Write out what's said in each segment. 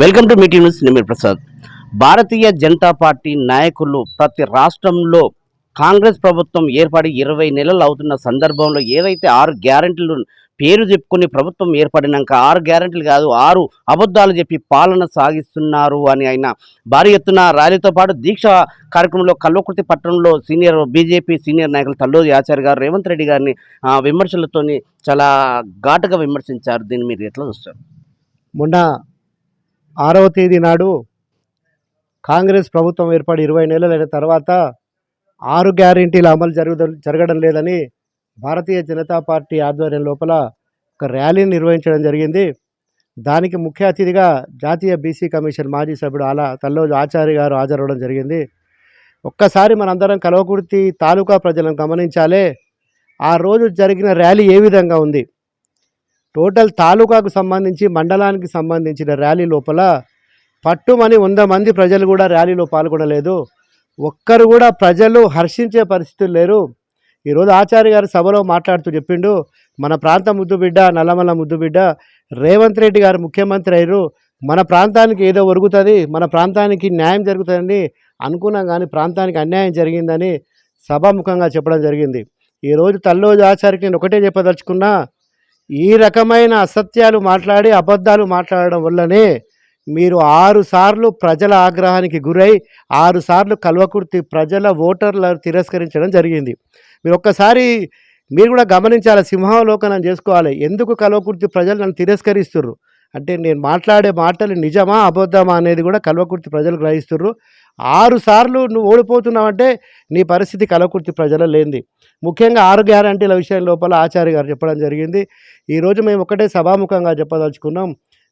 Welcome to meeting news నిమిర్ Prasad. Bharatiya Janata party నాయకులు ప్రతి రాష్ట్రంలో కాంగ్రెస్ ప్రభుత్వం ఏర్పడి ఇరవై నెలలు అవుతున్న సందర్భంలో ఏదైతే ఆరు గ్యారెంటీలు పేరు చెప్పుకుని ప్రభుత్వం ఏర్పడినాక ఆరు గ్యారెంటీలు కాదు ఆరు అబద్ధాలు చెప్పి పాలన సాగిస్తున్నారు అని ఆయన భారీ ఎత్తున ర్యాలీతో పాటు దీక్ష కార్యక్రమంలో కల్వకుర్తి పట్టణంలో సీనియర్ బీజేపీ సీనియర్ నాయకులు తల్లోది ఆచార్య గారు రేవంత్ రెడ్డి గారిని ఆ, విమర్శలతోని చాలా ఘాటుగా విమర్శించారు. దీన్ని మీరు ఎట్లా చూస్తారు? మొన్న ఆరవ తేదీ నాడు కాంగ్రెస్ ప్రభుత్వం ఏర్పడి ఇరవై నెలలైన తర్వాత ఆరు గ్యారంటీల అమలు జరుగుద జరగడం లేదని భారతీయ జనతా పార్టీ ఆధ్వర్యం లోపల ఒక ర్యాలీని నిర్వహించడం జరిగింది. దానికి ముఖ్య అతిథిగా జాతీయ బీసీ కమిషన్ మాజీ సభ్యుడు అలా తల్లోజు ఆచార్య గారు హాజరవడం జరిగింది. ఒక్కసారి మనందరం కలవకుర్తి తాలూకా ప్రజలను గమనించాలే. ఆ రోజు జరిగిన ర్యాలీ ఏ విధంగా ఉంది? టోటల్ తాలూకాకు సంబంధించి మండలానికి సంబంధించిన ర్యాలీ లోపల పట్టుమని వంద మంది ప్రజలు కూడా ర్యాలీలో పాల్గొనలేదు. ఒక్కరు కూడా ప్రజలు హర్షించే పరిస్థితులు లేరు. ఈరోజు ఆచార్య గారు సభలో మాట్లాడుతూ చెప్పిండు మన ప్రాంత ముద్దుబిడ్డ నల్లమల్ల ముద్దుబిడ్డ రేవంత్ రెడ్డి గారు ముఖ్యమంత్రి అయ్యారు. మన ప్రాంతానికి ఏదో ఒరుగుతుంది మన ప్రాంతానికి న్యాయం జరుగుతుందని అనుకున్నాం కానీ ప్రాంతానికి అన్యాయం జరిగిందని సభాముఖంగా చెప్పడం జరిగింది. ఈరోజు తల్లోజు ఆచార్యకి నేను ఒకటే చెప్పదలుచుకున్నా ఈ రకమైన అసత్యాలు మాట్లాడి అబద్ధాలు మాట్లాడడం వల్లనే మీరు ఆరుసార్లు ప్రజల ఆగ్రహానికి గురై ఆరు సార్లు కల్వకుర్తి ప్రజల ఓటర్లను తిరస్కరించడం జరిగింది. మీరు ఒక్కసారి మీరు కూడా గమనించాలి సింహావలోకనం చేసుకోవాలి. ఎందుకు కల్వకుర్తి ప్రజలు నన్ను తిరస్కరిస్తుర్రు? అంటే నేను మాట్లాడే మాటలు నిజమా అబద్ధమా అనేది కూడా కల్వకుర్తి ప్రజలు గ్రహిస్తున్నారు ఆరు సార్లు నువ్వు ఓడిపోతున్నావంటే నీ పరిస్థితి కలవకుర్తి ప్రజల లేనిది. ముఖ్యంగా ఆరు గ్యారంటీల విషయం లోపల ఆచార్య గారు చెప్పడం జరిగింది. ఈరోజు మేము ఒకటే సభాముఖంగా చెప్పదలుచుకున్నాం.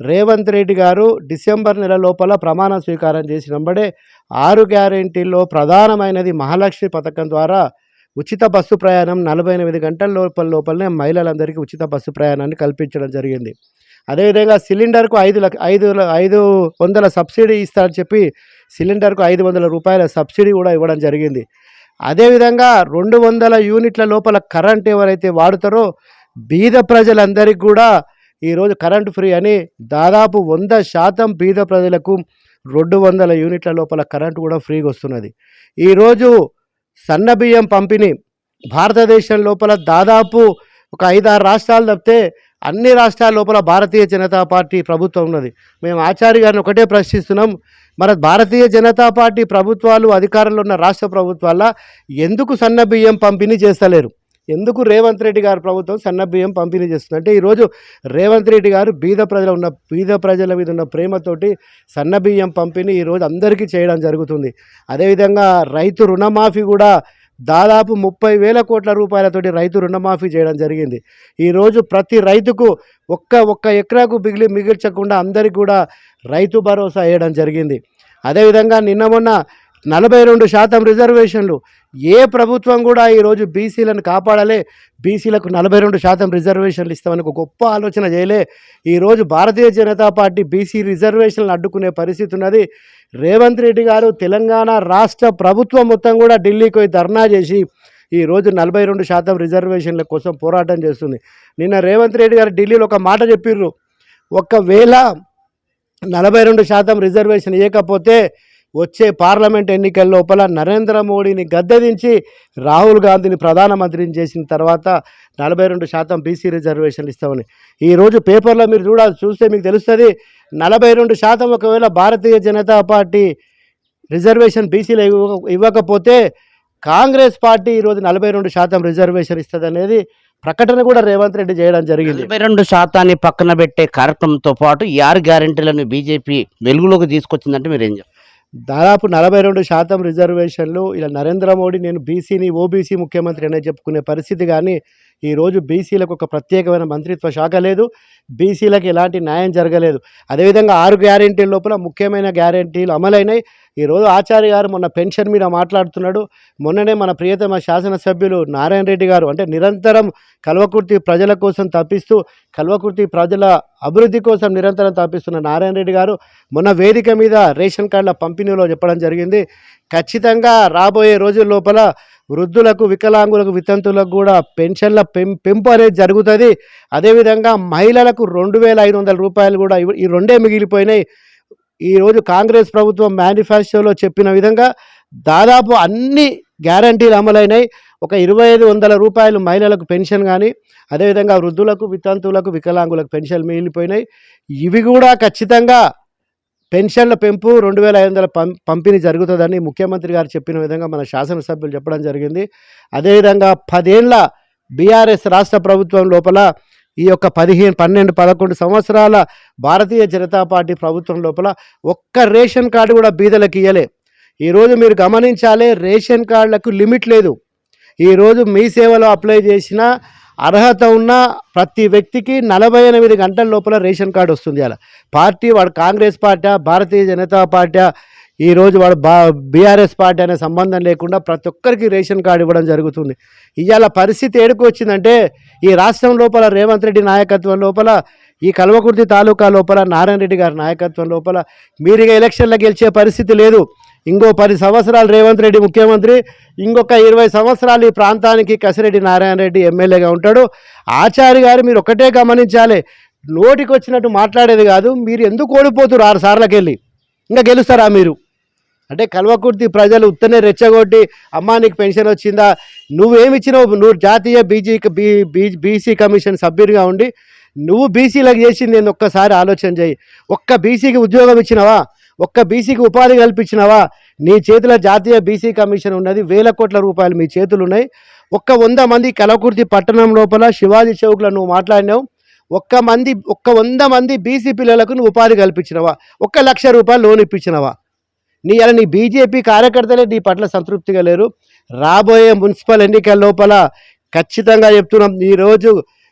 రేవంత్ రెడ్డి గారు డిసెంబర్ నెల లోపల ప్రమాణ స్వీకారం చేసినప్పుడే ఆరు గ్యారెంటీల్లో ప్రధానమైనది మహాలక్ష్మి పథకం ద్వారా ఉచిత బస్సు ప్రయాణం నలభై ఎనిమిది గంటల లోపల లోపలనే మహిళలందరికీ ఉచిత బస్సు ప్రయాణాన్ని కల్పించడం జరిగింది. అదేవిధంగా సిలిండర్కు ఐదు లక్ష ఐదు ఐదు వందల సబ్సిడీ ఇస్తారని చెప్పి సిలిండర్కు ఐదు వందల రూపాయల సబ్సిడీ కూడా ఇవ్వడం జరిగింది. అదేవిధంగా రెండు వందల యూనిట్ల లోపల కరెంట్ ఎవరైతే వాడుతారో బీద ప్రజలందరికీ కూడా ఈరోజు కరెంటు ఫ్రీ అని దాదాపు వంద శాతం బీద ప్రజలకు రెండు వందల యూనిట్ల లోపల కరెంటు కూడా ఫ్రీగా వస్తున్నది. ఈరోజు సన్న బియ్యం పంపిణీ భారతదేశం లోపల దాదాపు ఒక ఐదారు రాష్ట్రాలు తప్పితే అన్ని రాష్ట్రాల లోపల భారతీయ జనతా పార్టీ ప్రభుత్వం ఉన్నది. మేము ఆచార్య గారిని ఒకటే ప్రశ్నిస్తున్నాం మన భారతీయ జనతా పార్టీ ప్రభుత్వాలు అధికారంలో ఉన్న రాష్ట్ర ప్రభుత్వాల ఎందుకు సన్న బియ్యం పంపిణీ చేస్తలేరు? ఎందుకు రేవంత్ రెడ్డి గారు ప్రభుత్వం సన్న బియ్యం పంపిణీ చేస్తుంది? అంటే ఈరోజు రేవంత్ రెడ్డి గారు బీద ప్రజల ఉన్న బీద ప్రజల మీద ఉన్న ప్రేమతోటి సన్న బియ్యం పంపిణీ ఈరోజు అందరికీ చేయడం జరుగుతుంది. అదేవిధంగా రైతు రుణమాఫీ కూడా దాదాపు ముప్పై వేల కోట్ల రూపాయలతోటి రైతు రుణమాఫీ చేయడం జరిగింది. ఈరోజు ప్రతి రైతుకు ఒక్క ఒక్క ఎకరాకు మిగిలి మిగిల్చకుండా అందరికీ కూడా రైతు భరోసా వేయడం జరిగింది. అదేవిధంగా నిన్న మొన్న నలభై రెండు శాతం రిజర్వేషన్లు ఏ ప్రభుత్వం కూడా ఈరోజు బీసీలను కాపాడాలే. బీసీలకు నలభై రెండు శాతం రిజర్వేషన్లు ఇస్తామని ఒక గొప్ప ఆలోచన చేయలే. ఈరోజు భారతీయ జనతా పార్టీ బీసీ రిజర్వేషన్లు అడ్డుకునే పరిస్థితి ఉన్నది. రేవంత్ రెడ్డి గారు తెలంగాణ రాష్ట్ర ప్రభుత్వం మొత్తం కూడా ఢిల్లీకి పోయి ధర్నా చేసి ఈరోజు నలభై రెండు శాతం రిజర్వేషన్ల కోసం పోరాటం చేస్తుంది. నిన్న రేవంత్ రెడ్డి గారు ఢిల్లీలో ఒక మాట చెప్పిర్రు. ఒకవేళ నలభై రెండు శాతం రిజర్వేషన్ ఇవ్వకపోతే వచ్చే పార్లమెంట్ ఎన్నికల లోపల నరేంద్ర మోడీని గద్దెదించి రాహుల్ గాంధీని ప్రధానమంత్రిని చేసిన తర్వాత నలభై రెండు శాతం బీసీ రిజర్వేషన్లు ఇస్తామని. ఈరోజు పేపర్లో మీరు చూడాలి చూస్తే మీకు తెలుస్తుంది నలభై రెండు శాతం ఒకవేళ భారతీయ జనతా పార్టీ రిజర్వేషన్ బీసీలు ఇవ్వ ఇవ్వకపోతే కాంగ్రెస్ పార్టీ ఈరోజు నలభై రెండు శాతం రిజర్వేషన్ ఇస్తుంది అనేది ప్రకటన కూడా రేవంత్ రెడ్డి చేయడం జరిగింది. నలభై రెండు శాతాన్ని పక్కన పెట్టే కార్యక్రమంతో పాటు ఈ ఆరు గ్యారెంటీలను బీజేపీ వెలుగులోకి తీసుకొచ్చిందంటే మీరు ఏం చెప్తారు దాదాపు నలభై రెండు శాతం రిజర్వేషన్లు ఇలా నరేంద్ర మోడీ నేను బీసీని ఓబీసీ ముఖ్యమంత్రి అనే చెప్పుకునే పరిస్థితి కానీ ఈరోజు బీసీలకు ఒక ప్రత్యేకమైన మంత్రిత్వ శాఖ లేదు. బీసీలకు ఎలాంటి న్యాయం జరగలేదు. అదేవిధంగా ఆరు గ్యారెంటీల లోపల ముఖ్యమైన గ్యారెంటీలు అమలైనాయి. ఈరోజు ఆచార్య గారు మొన్న పెన్షన్ మీద మాట్లాడుతున్నాడు. మొన్ననే మన ప్రియతమ శాసనసభ్యులు నారాయణ రెడ్డి గారు అంటే నిరంతరం కల్వకుర్తి ప్రజల కోసం తప్పిస్తూ కల్వకుర్తి ప్రజల అభివృద్ధి కోసం నిరంతరం తప్పిస్తున్న నారాయణ రెడ్డి గారు మొన్న వేదిక మీద రేషన్ కార్డుల పంపిణీలో చెప్పడం జరిగింది. ఖచ్చితంగా రాబోయే రోజుల లోపల వృద్ధులకు వికలాంగులకు వితంతులకు కూడా పెన్షన్ల పెం పెంపు అనేది జరుగుతుంది. అదేవిధంగా మహిళలకు రెండు వేల ఐదు వందల రూపాయలు కూడా ఈ రెండే మిగిలిపోయినాయి. ఈరోజు కాంగ్రెస్ ప్రభుత్వం మేనిఫెస్టోలో చెప్పిన విధంగా దాదాపు అన్ని గ్యారంటీలు అమలైనాయి. ఒక ఇరవై ఐదు వందల రూపాయలు మహిళలకు పెన్షన్ కానీ అదేవిధంగా వృద్ధులకు వితంతువులకు వికలాంగులకు పెన్షన్ మిగిలిపోయినాయి. ఇవి కూడా ఖచ్చితంగా పెన్షన్ల పెంపు రెండు వేల ఐదు వందల పం పంపిణీ జరుగుతుందని ముఖ్యమంత్రి గారు చెప్పిన విధంగా మన శాసనసభ్యులు చెప్పడం జరిగింది. అదేవిధంగా పదేళ్ళ బీఆర్ఎస్ రాష్ట్ర ప్రభుత్వం లోపల ఈ యొక్క పదిహేను పన్నెండు పదకొండు సంవత్సరాల భారతీయ జనతా పార్టీ ప్రభుత్వం లోపల ఒక్క రేషన్ కార్డు కూడా బీదలకు ఇయ్యలే. ఈరోజు మీరు గమనించాలి రేషన్ కార్డులకు లిమిట్ లేదు. ఈరోజు మీ సేవలో అప్లై చేసిన అర్హత ఉన్న ప్రతి వ్యక్తికి నలభై ఎనిమిది గంటల లోపల రేషన్ కార్డు వస్తుంది అలా. పార్టీ వాడు కాంగ్రెస్ పార్టీ భారతీయ జనతా పార్టీ ఈరోజు వాడు బా బీఆర్ఎస్ పార్టీ అనే సంబంధం లేకుండా ప్రతి ఒక్కరికి రేషన్ కార్డు ఇవ్వడం జరుగుతుంది. ఇవాళ పరిస్థితి ఏడుకు వచ్చిందంటే ఈ రాష్ట్రం లోపల రేవంత్ రెడ్డి నాయకత్వం లోపల ఈ కల్వకుర్తి తాలూకా లోపల నారాయణ రెడ్డి గారి నాయకత్వం లోపల మీరు ఇక ఎలక్షన్లో గెలిచే పరిస్థితి లేదు. ఇంకో పది సంవత్సరాలు రేవంత్ రెడ్డి ముఖ్యమంత్రి ఇంకొక ఇరవై సంవత్సరాలు ఈ ప్రాంతానికి కసిరెడ్డి నారాయణ రెడ్డి ఎమ్మెల్యేగా ఉంటాడు. ఆచార్య గారు మీరు ఒకటే గమనించాలి. నోటికి వచ్చినట్టు మాట్లాడేది కాదు. మీరు ఎందుకు ఓడిపోతున్నారు ఆరు సార్లకు వెళ్ళి ఇంకా గెలుస్తారా మీరు? అంటే కల్వకుర్తి ప్రజలు ఉత్తనే రెచ్చగొట్టి అమ్మా నీకు పెన్షన్ వచ్చిందా? నువ్వేమిచ్చినావు? నువ్వు జాతీయ బీజీ బీ బీ- బీసీ కమిషన్ సభ్యుడిగా ఉండి నువ్వు బీసీలకు చేసింది నేను ఒక్కసారి ఆలోచన చేయి. ఒక్క బీసీకి ఉద్యోగం ఇచ్చినావా? ఒక్క బీసీకి ఉపాధి కల్పించినావా? నీ చేతిలో జాతీయ బీసీ కమిషన్ ఉన్నది వేల కోట్ల రూపాయలు మీ చేతులు ఉన్నాయి ఒక్క వంద మంది కలకుర్తి పట్టణం లోపల శివాజీ చౌక్లో నువ్వు మాట్లాడినావు. ఒక్క మంది ఒక్క వంద మంది బీసీ పిల్లలకు నువ్వు ఉపాధి కల్పించినవా? ఒక్క లక్ష రూపాయలు లోన్ ఇప్పించినవా? నీ అలా నీ బీజేపీ కార్యకర్తలే నీ పట్ల సంతృప్తిగా లేరు. రాబోయే మున్సిపల్ ఎన్నికల లోపల ఖచ్చితంగా చెప్తున్నాం ఈరోజు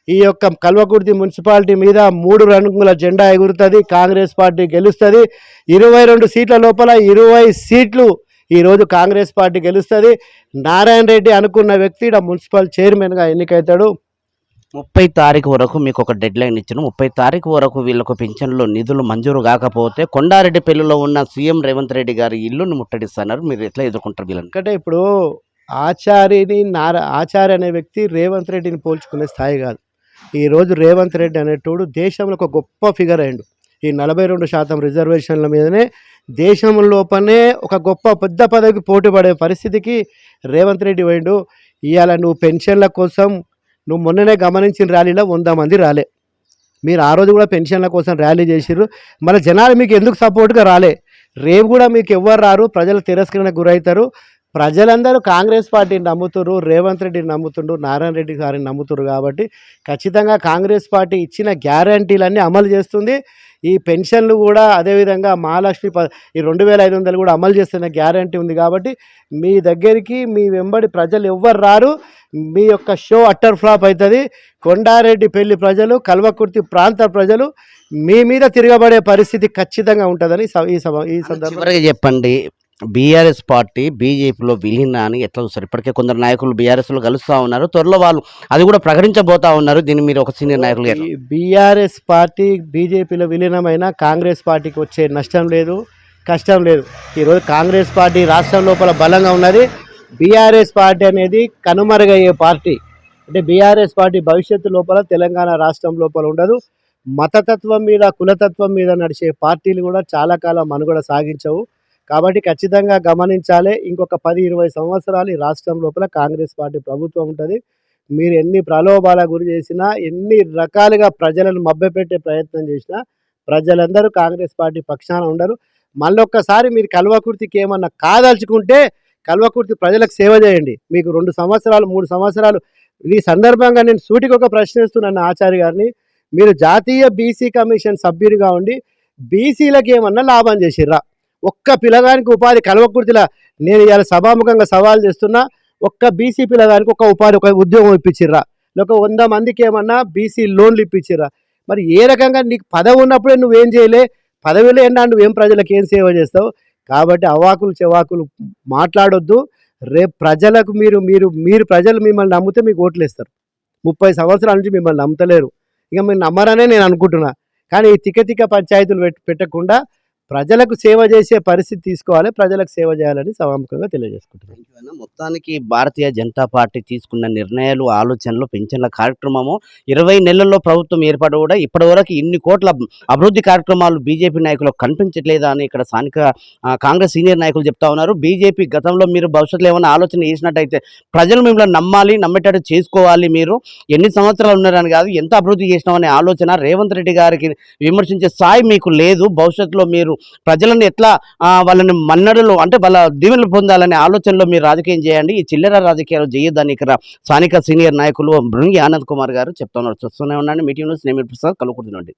ఈ యొక్క కల్వకుర్తి మున్సిపాలిటీ మీద మూడు రంగుల జెండా ఎగురుతుంది. కాంగ్రెస్ పార్టీ గెలుస్తుంది. ఇరవై రెండు సీట్ల లోపల ఇరవై సీట్లు ఈరోజు కాంగ్రెస్ పార్టీ గెలుస్తుంది. నారాయణ రెడ్డి అనుకున్న వ్యక్తి ఈడ మున్సిపల్ చైర్మన్గా ఎన్నికవుతాడు ముప్పై తారీఖు వరకు మీకు ఒక డెడ్ లైన్ ఇచ్చిన ముప్పై తారీఖు వరకు వీళ్ళకు పింఛన్లో నిధులు మంజూరు కాకపోతే కొండారెడ్డిపల్లిలో ఉన్న సీఎం రేవంత్ రెడ్డి గారి ఇల్లును ముట్టడిస్తున్నారు. మీరు ఎట్లా ఎదుర్కొంటారు వీళ్ళని? ఎందుకంటే ఇప్పుడు ఆచార్యని నార ఆచార్య అనే వ్యక్తి రేవంత్ రెడ్డిని పోల్చుకునే స్థాయి కాదు. ఈరోజు రేవంత్ రెడ్డి అనేటోడు దేశంలో ఒక గొప్ప ఫిగర్ అయ్యాడు ఈ నలభై రెండు శాతం రిజర్వేషన్ల మీదనే దేశం లోపనే ఒక గొప్ప పెద్ద పదవికి పోటీ పడే పరిస్థితికి రేవంత్ రెడ్డి పోయిండు. ఇవాళ నువ్వు పెన్షన్ల కోసం నువ్వు మొన్ననే గమనించిన ర్యాలీలో వంద మంది రాలే. మీరు ఆ రోజు కూడా పెన్షన్ల కోసం ర్యాలీ చేసిర్రు. మన జనాలు మీకు ఎందుకు సపోర్ట్గా రాలే? రేపు కూడా మీకు ఎవ్వరు రారు. ప్రజలు తిరస్కరణకు గురవుతారు. ప్రజలందరూ కాంగ్రెస్ పార్టీని నమ్ముతున్నారు రేవంత్ రెడ్డిని నమ్ముతుండ్రు నారాయణ రెడ్డి గారిని నమ్ముతున్నారు కాబట్టి ఖచ్చితంగా కాంగ్రెస్ పార్టీ ఇచ్చిన గ్యారంటీలన్నీ అమలు చేస్తుంది. ఈ పెన్షన్లు కూడా అదేవిధంగా మహాలక్ష్మి ప ఈ రెండు వేల ఐదు వందలు కూడా అమలు చేస్తున్న గ్యారంటీ ఉంది కాబట్టి మీ దగ్గరికి మీ వెంబడి ప్రజలు ఎవ్వరు రారు. మీ యొక్క షో అట్టర్ ఫ్లాప్ అవుతుంది కొండారెడ్డి పెళ్ళి ప్రజలు కల్వకుర్తి ప్రాంత ప్రజలు మీ మీద తిరగబడే పరిస్థితి ఖచ్చితంగా ఉంటుందని స- ఈ సభ ఈ సందర్భంగా చెప్పండి. బీఆర్ఎస్ పార్టీ బీజేపీలో విలీన అని ఎట్లా చూస్తారు? ఇప్పటికే కొందరు నాయకులు బీఆర్ఎస్లో కలుస్తూ ఉన్నారు. త్వరలో వాళ్ళు అది కూడా ప్రకటించబోతా ఉన్నారు. దీన్ని మీరు ఒక సీనియర్ నాయకులు బీఆర్ఎస్ పార్టీ బీజేపీలో విలీనమైన కాంగ్రెస్ పార్టీకి వచ్చే నష్టం లేదు కష్టం లేదు. ఈరోజు కాంగ్రెస్ పార్టీ రాష్ట్రం లోపల బలంగా ఉన్నది. బీఆర్ఎస్ పార్టీ అనేది కనుమరుగయ్యే పార్టీ. అంటే బీఆర్ఎస్ పార్టీ భవిష్యత్తు లోపల తెలంగాణ రాష్ట్రం లోపల ఉండదు. మతతత్వం మీద కులతత్వం మీద నడిచే పార్టీలు కూడా చాలా కాలం మనుగడ సాగించవు. కాబట్టి ఖచ్చితంగా గమనించాలి. ఇంకొక పది ఇరవై సంవత్సరాలు ఈ రాష్ట్రం లోపల కాంగ్రెస్ పార్టీ ప్రభుత్వం ఉంటుంది. మీరు ఎన్ని ప్రలోభాల గురి చేసినా ఎన్ని రకాలుగా ప్రజలను మభ్యపెట్టే ప్రయత్నం చేసినా ప్రజలందరూ కాంగ్రెస్ పార్టీ పక్షాన ఉండరు. మళ్ళొక్కసారి మీరు కల్వకుర్తికి ఏమన్నా కాదలుచుకుంటే కల్వకుర్తి ప్రజలకు సేవ చేయండి. మీకు రెండు సంవత్సరాలు మూడు సంవత్సరాలు. ఈ సందర్భంగా నేను సూటికి ఒక ప్రశ్నిస్తున్నాను ఆచార్య గారిని. మీరు జాతీయ బీసీ కమిషన్ సభ్యుడిగా ఉండి బీసీలకు ఏమన్నా లాభం చేసిర్రా? ఒక్క పిల్లగానికి ఉపాధి కల్వకుర్తిలా నేను ఇవాళ సభాముఖంగా సవాల్ చేస్తున్నా ఒక్క బీసీ పిల్లగానికి ఒక ఉపాధి ఒక ఉద్యోగం ఇప్పించిర్రా? ఒక వంద మందికి ఏమన్నా బీసీ లోన్లు ఇప్పించిర్రా? మరి ఏ రకంగా నీకు పదవి ఉన్నప్పుడే నువ్వేం చేయలే? పదవిలో ఏనా నువ్వేం ప్రజలకు ఏం సేవ చేస్తావు? కాబట్టి అవాకులు చెవాకులు మాట్లాడొద్దు. రేపు ప్రజలకు మీరు మీరు మీరు ప్రజలు మిమ్మల్ని నమ్మితే మీకు ఓట్లు ఇస్తారు ముప్పై సంవత్సరాల నుంచి మిమ్మల్ని నమ్మతలేరు. ఇక మీరు నమ్మరనే నేను అనుకుంటున్నా. కానీ ఈ తిక్క తిక్క పంచాయతీలు పెట్టకుండా ప్రజలకు సేవ చేసే పరిస్థితి తీసుకోవాలి ప్రజలకు సేవ చేయాలని సమాముఖంగా తెలియజేసుకుంటున్నాను మొత్తానికి భారతీయ జనతా పార్టీ తీసుకున్న నిర్ణయాలు ఆలోచనలు పెన్షన్ల కార్యక్రమము ఇరవై నెలల్లో ప్రభుత్వం ఏర్పాటు కూడా ఇప్పటివరకు ఇన్ని కోట్ల అభివృద్ధి కార్యక్రమాలు బీజేపీ నాయకులకు కనిపించట్లేదా అని ఇక్కడ స్థానిక కాంగ్రెస్ సీనియర్ నాయకులు చెప్తా ఉన్నారు. బీజేపీ గతంలో మీరు భవిష్యత్తులో ఏమైనా ఆలోచన చేసినట్టయితే ప్రజలు మిమ్మల్ని నమ్మాలి నమ్మేటట్టు చేసుకోవాలి మీరు. ఎన్ని సంవత్సరాలు ఉన్నారని కాదు ఎంత అభివృద్ధి చేసినామనే ఆలోచన రేవంత్ రెడ్డి గారికి విమర్శించే స్థాయి మీకు లేదు. భవిష్యత్తులో మీరు ప్రజలను ఎట్లా వాళ్ళని మన్నడలో అంటే వాళ్ళ దీవెనలు పొందాలనే ఆలోచనలో మీరు రాజకీయం చేయండి. ఈ చిల్లర రాజకీయాలు చేయొద్దని ఇక్కడ స్థానిక సీనియర్ నాయకులు బృంగి ఆనంద్ కుమార్ గారు చెప్తున్నారు. చూస్తూనే ఉన్నాను మీటింగ్ న్యూస్ నేను ప్రసాద్ కలుగుతుందండి